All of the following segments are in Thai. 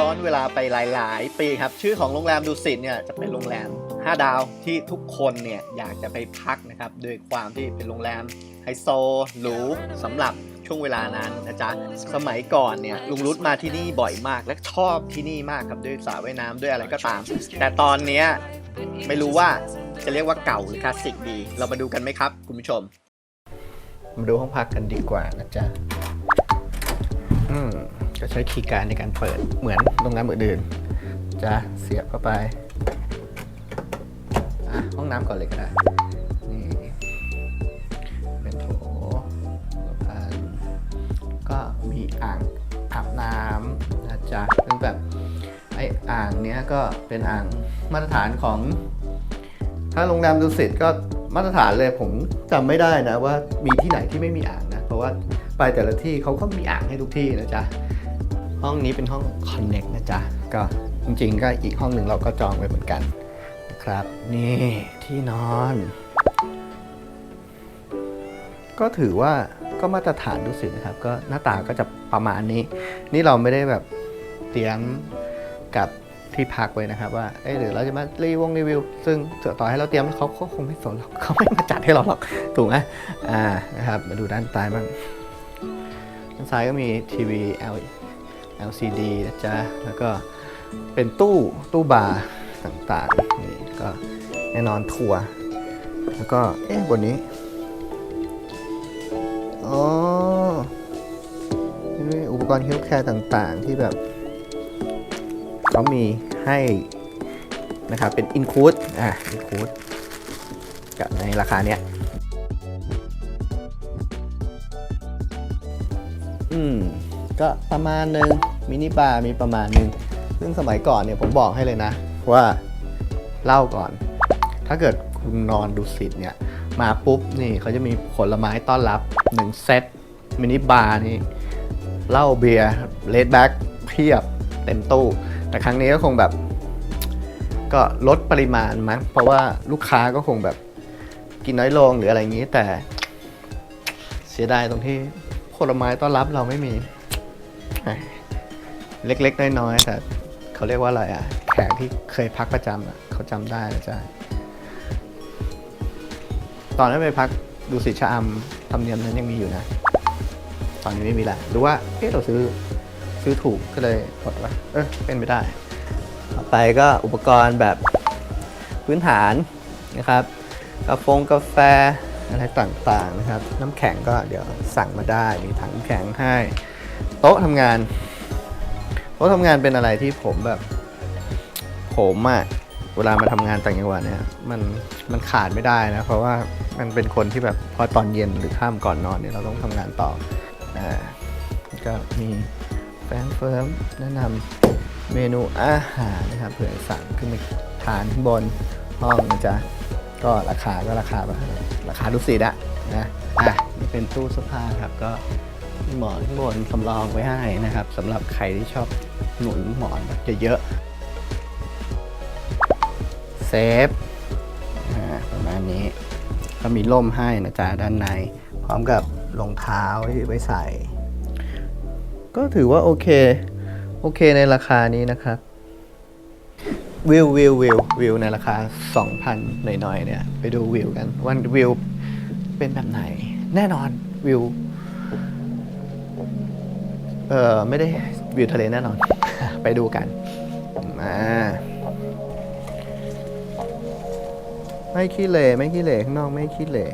ย้อนเวลาไปหลาย ๆ ปีครับ ชื่อของโรงแรมดุสิตเนี่ยจะเป็นโรงแรม 5 ดาวที่ทุกคนเนี่ยอยากจะไปพักนะครับโดยความที่เป็นโรงแรมไฮโซหรูสำหรับช่วงเวลานั้นนะจ๊ะสมัยก่อนเนี่ยลุงรุดมาที่นี่บ่อยมาก และชอบที่นี่มากครับด้วยสระว่ายน้ำด้วยอะไรก็ตาม แต่ตอนเนี้ยไม่รู้ว่าจะเรียกว่าเก่าหรือคลาสสิกดี เรามาดูกันไหมครับ คุณผู้ชม มาดูห้องพักกันดีกว่านะจ๊ะอืม ก็ใช้คีย์การดในการเปิดเหมือนโรงแรมอื่นๆจะเสียบเข้าไปอะห้องน้ำก่อนเลยก็ได้นี่เป็นโถสะพานก็มีอ่างอาบน้ำนะจ๊ะซึ่งแบบไอ้อ่างเนี้ยก็เป็นอ่างมาตรฐานของ ถ้าโรงแรมดุสิตก็มาตรฐานเลยผมจำไม่ได้นะว่ามีที่ไหนที่ไม่มีอ่างนะ เพราะว่าไปแต่ละที่เขาก็มีอ่างให้ทุกที่นะจ๊ะ ห้องนี้เป็นห้อง Connect นะจ๊ะ ก็จริงๆ ก็อีกห้องหนึ่งเราก็จองไว้เหมือนกันนะครับ นี่ที่นอน ก็ถือว่าก็มาตรฐานดูสินะครับ ก็หน้าตาก็จะประมาณนี้ นี่เราไม่ได้แบบเตรียมกับที่พักไว้นะครับว่า เอ้หรือเราจะมารีวงรีวิว ซึ่งต่อให้เราเตรียมเขาเขาคงไม่สนหรอกเขาไม่มาจัดให้เราหรอก ถูกไหมอ่า นะครับ มาดูด้านซ้ายบ้าง ด้านซ้ายก็มีทีวี LED LCD นะจ๊ะ แล้วก็เป็นตู้ตู้บาร์ต่างๆ นี่ก็แน่นอนทัวร์แล้วก็ เอ๊ะบนนี้ อ๋อนี่อุปกรณ์เฮลท์แคร์ต่างๆ ที่แบบเขามีให้นะครับ เป็นอินคูดอะอินคูดกับในราคาเนี้ย ก็ประมาณหนึ่งมินิบาร์มีประมาณหนึ่งซึ่งสมัยก่อนเนี่ยผมบอกให้เลยนะ ว่าเล่าก่อน ถ้าเกิดคุณนอนดูสิตเนี่ย มาปุ๊บนี่เขาจะมีผลไม้ต้อนรับ1เซตมินิบาร์นี่เหล้าเบียร์เลดแบ็กเพียบเต็มตู้ แต่ครั้งนี้ก็คงแบบ ก็ลดปริมาณมั้งเพราะว่าลูกค้าก็คงแบบกินน้อยลงหรืออะไรอย่างนี้แต่เสียดายตรงที่ผลไม้ต้อนรับเราไม่มี เล็กๆ น้อยๆแต่เขาเรียกว่าอะไรอะ แขกที่เคยพักประจำอะเขาจำได้นะจ๊ะตอนนั้นไปพักดูสิชะอำธรรมเนียมนั้นยังมีอยู่นะ ตอนนี้ไม่มีละหรือว่าเอ๊ะเราซื้อซื้อถูกก็เลยหมดวะเออเป็นไม่ได้ต่อไปก็อุปกรณ์แบบพื้นฐานนะครับกาแฟกาแฟอะไรต่างๆนะครับ น้ำแข็งก็เดี๋ยวสั่งมาได้มีถังน้ำแข็งให้ โต๊ะทำงาน โต๊ะทำงานเป็นอะไรที่ผมแบบ ผมอะเวลามาทำงานต่างจังหวัดเนี่ยมันมันขาดไม่ได้นะ เพราะว่ามันเป็นคนที่แบบพอตอนเย็นหรือข้ามก่อนนอนเนี่ยเราต้องทำงานต่ออ่าก็มีแฟงเฟิร์มแนะนำเมนูอาหารนะครับเผื่อสั่งขึ้นมาทานข้างบนห้องนะจ๊ะก็ราคาก็ราคาราคาดุสิตอะนะอะนี่เป็นตู้เสื้อผ้าครับก็ หมอนข้างบนสำรองไว้ให้นะครับสำหรับใครที่ชอบหนุนหมอนแบบเยอะๆเซฟประมาณนี้ก็มีร่มให้นะจ๊ะด้านใน พร้อมกับรองเท้าที่ไว้ใส่ ก็ถือว่าโอเค โอเคในราคานี้นะครับวิววิววิววิวในราคา 2,000 หน่อยๆเนี่ย ไปดูวิวกันวันวิวเป็นแบบไหน แน่นอนวิว เออไม่ได้วิวทะเลแน่นอน ไปดูกัน มาไม่ขี้เหร่ไม่ขี้เหร่ข้างนอกไม่ขี้เหร่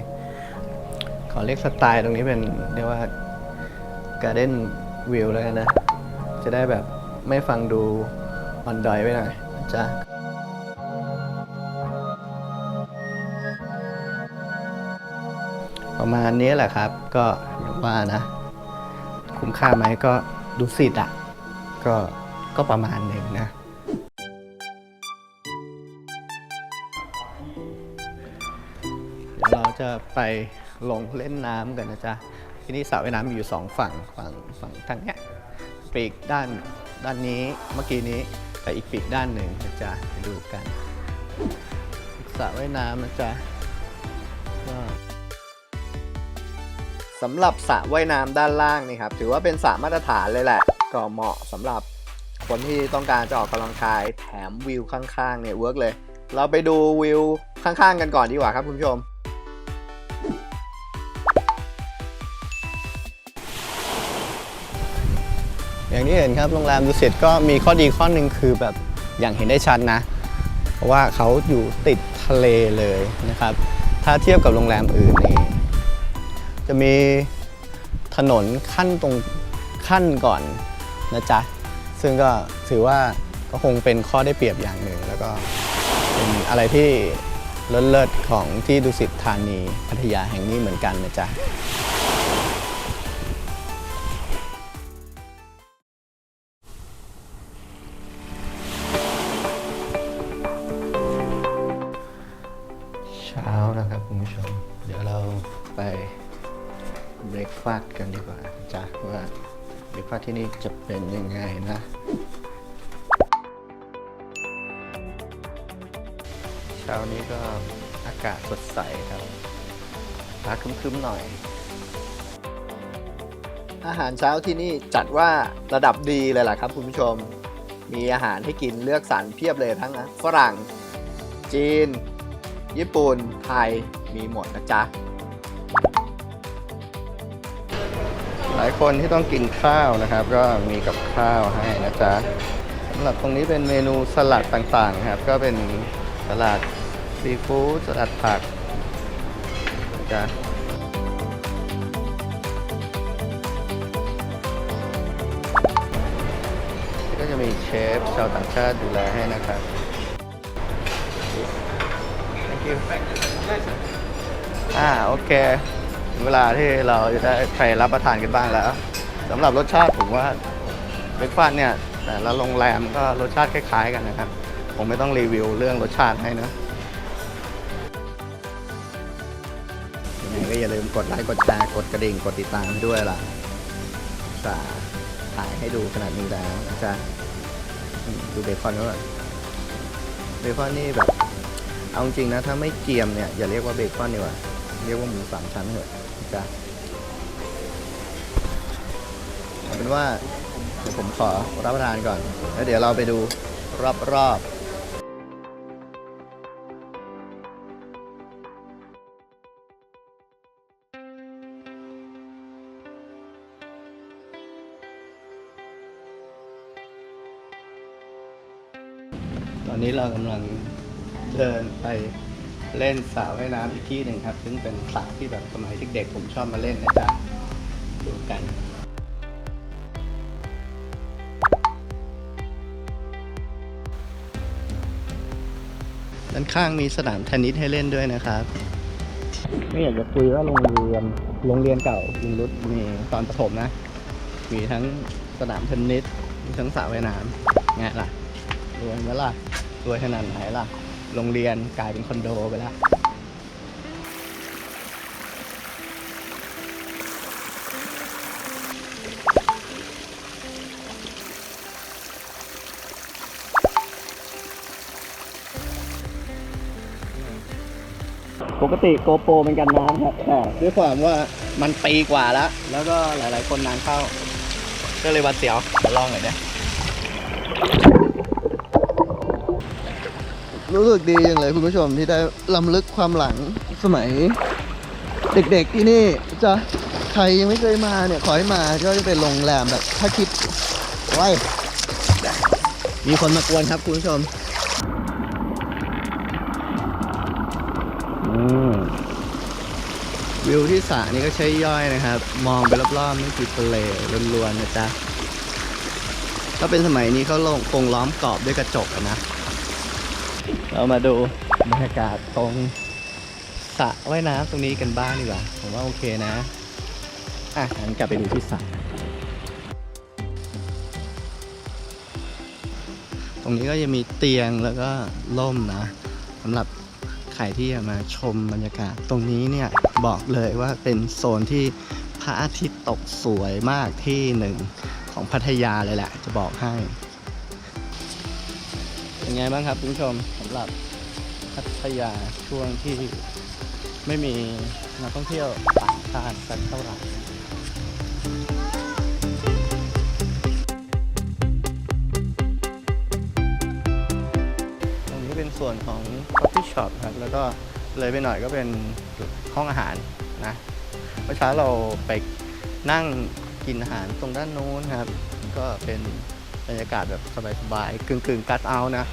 ขอเรียกสไตล์ตรงนี้เป็นเรียกว่าการ์เด้นวิวแล้วกันนะ จะได้แบบไม่ฟังดูออนดอยไปหน่อยจ้ะประมาณนี้แหละครับ ก็อย่างว่านะ คุ้มค่าไหมก็ดูสิทธ์อะ ก็ก็ประมาณหนึ่งนะ เดี๋ยวเราจะไปลงเล่นน้ำกันนะจ๊ะ ที่นี่สระว่ายน้ำมีอยู่สองฝั่งฝั่งฝั่งทางเนี้ยปีกด้านด้านนี้เมื่อกี้นี้แต่อีกปีกด้านหนึ่งนะจ๊ะไปดูกันสระว่ายน้ำนะจ๊ะ สำหรับสระว่ายน้ำด้านล่างนี่ครับ ถือว่าเป็นสระมาตรฐานเลยแหละ ก็เหมาะสำหรับคนที่ต้องการจะออกกำลังกายแถมวิวข้างๆเนี่ยเวิร์กเลย เราไปดูวิวข้างๆกันก่อนดีกว่าครับคุณผู้ชมอย่างที่เห็นครับโรงแรมดุสิตก็มีข้อดีข้อหนึ่งคือแบบอย่างเห็นได้ชัดนะ เพราะว่าเขาอยู่ติดทะเลเลยนะครับ ถ้าเทียบกับโรงแรมอื่นนี่ จะมีถนนขั้นตรงขั้นก่อนนะจ๊ะ ซึ่งก็ถือว่าก็คงเป็นข้อได้เปรียบอย่างหนึ่ง แล้วก็เป็นอะไรที่เลิศๆของที่ดุสิตธานีพัทยาแห่งนี้เหมือนกันนะจ๊ะเช้านะครับคุณผู้ชม เดี๋ยวเราไป กฟาสต์กันดีกว่าจ้ะว่าเบรกฟาสต์ที่นี่จะเป็นยังไงนะเช้านี้ก็อากาศสดใสครับฟ้าครึ้มๆหน่อย อาหารเช้าที่นี่จัดว่าระดับดีเลยล่ะครับคุณผู้ชม มีอาหารให้กินเลือกสรรเพียบเลยทั้งฝรั่ง จีน ญี่ปุ่น ไทย มีหมดนะจ๊ะายคนที่ต้องกินข้าวนะครับ ก็มีกับข้าวให้นะจ๊ะสำหรับตรงนี้เป็นเมนูสลัดต่างๆครับ ก็เป็นสลัดซีฟู้ดสลัดผักนะจ๊ะก็จะมีเชฟชาวต่างชาติดูแลให้นะครับ Thank you อ่าโอเค เวลาที่เราจะได้ไปรับประทานกันบ้างแล้วสำหรับรสชาติผมว่าเบรกฟาสเนี่ยแต่ละโรงแรมก็รสชาติคล้าย ๆ กันนะครับ ผมไม่ต้องรีวิวเรื่องรสชาติให้นะยังไงก็อย่าลืมกดไลค์กดแชร์กดกระดิ่งกดติดตามด้วยล่ะจะถ่ายให้ดูขนาดนี้แล้วนะจ๊ะดูเบคอนก็แบบเบคอนนี่แบบ เอาจริงนะ ถ้าไม่เกียมเนี่ย อย่าเรียกว่าเบคอนดีกว่า เรียกว่าหมูสามชั้นเถอะ จ้ะเอาเป็นว่าเดี๋ยวผมขอรับประทานก่อน แล้วเดี๋ยวเราไปดูรอบๆตอนนี้เรากำลังเดินไป เล่นสระว่ายน้ำอีกที่หนึ่งครับ ซึ่งเป็นสระที่แบบสมัยเด็กๆผมชอบมาเล่นนะจ๊ะดูกันด้านข้างมีสนามเทนนิสให้เล่นด้วยนะครับ ไม่อยากจะคุยว่าโรงเรียนโรงเรียนเก่ายิงรุดมีตอนประถมนะ มีทั้งสนามเทนนิสมีทั้งสระว่ายน้ำไงล่ะรวยไหมล่ะรวยขนาดไหนล่ะ โรงเรียนกลายเป็นคอนโดไปแล้วปกติโกโปรเป็นกันน้ำครับแต่ด้วยความว่ามันปีกว่าแล้ว แล้วก็หลาย ๆ คนนานเข้า ก็เลยหวัดเสียวเดี๋ยวลองหน่อยนะ รู้สึกดีอย่างเลยคุณผู้ชมที่ได้ลำลึกความหลังสมัย เด็กๆที่นี่จะใครยังไม่เคยมาเนี่ยขอให้มาก็จะเป็นโรงแรมแบบถ้าคิดไว้มีคนมากวนครับคุณผู้ชมวิวที่สระนี่ก็ใช้ย่อยนะครับ มองไปรอบๆนี่คือทะเลล้วนๆนะจ๊ะถ้าเป็นสมัยนี้เขาลงคงล้อมกรอบด้วยกระจกนะ เรามาดูบรรยากาศตรงสระว่ายน้ำตรงนี้กันบ้างดีกว่า ผมว่าโอเคนะ อะงั้นกลับไปดูที่สระตรงนี้ก็จะมีเตียงแล้วก็ล่มนะสำหรับใครที่จะมาชมบรรยากาศตรงนี้เนี่ยบอกเลยว่าเป็นโซนที่พระอาทิตย์ตกสวยมากที่หนึ่งของพัทยาเลยแหละ จะบอกให้ เป็นไงบ้างครับคุณผู้ชมำหรับพัทยาช่วงที่ไม่มีนักท่องเที่ยวต่างชาติสักเท่าไหร่ตรงนี้เป็นส่วนของ coffee shop ครับ แล้วก็เลยไปหน่อยก็เป็นห้องอาหารนะเมื่อเช้าเราไปนั่งกินอาหารตรงด้านโน้นครับ ก็เป็นบรรยากาศแบบสบายๆกึ่งๆกัด out นะ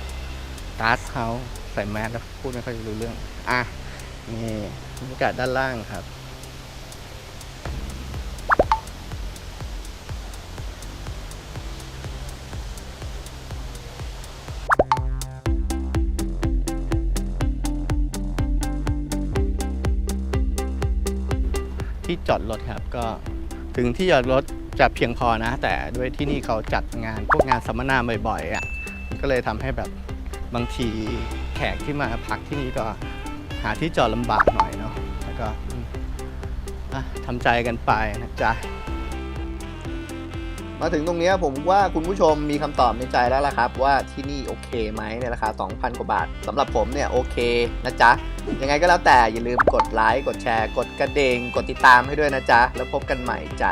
เฮาใส่แมสแล้วพูดไม่ค่อยรู้เรื่อง อะ นี่บรรยากาศด้านล่างครับ ที่จอดรถครับก็ถึงที่จอดรถจะเพียงพอนะ แต่ด้วยที่นี่เขาจัดงานพวกงานสัมมนาบ่อยๆอะก็เลยทำให้แบบ บางทีแขกที่มาพักที่นี่ก็หาที่จอดลำบากหน่อยเนาะแล้วก็ทำใจกันไปนะจ๊ะมาถึงตรงนี้ผมว่าคุณผู้ชมมีคำตอบในใจแล้วล่ะครับ ว่าที่นี่โอเคไหมในราคา 2,000 กว่าบาทสำหรับผมเนี่ยโอเคนะจ๊ะ ยังไงก็แล้วแต่อย่าลืมกดไลค์กดแชร์ กดกระเดิ่งกดติดตามให้ด้วยนะจ๊ะ แล้วพบกันใหม่จ้ะ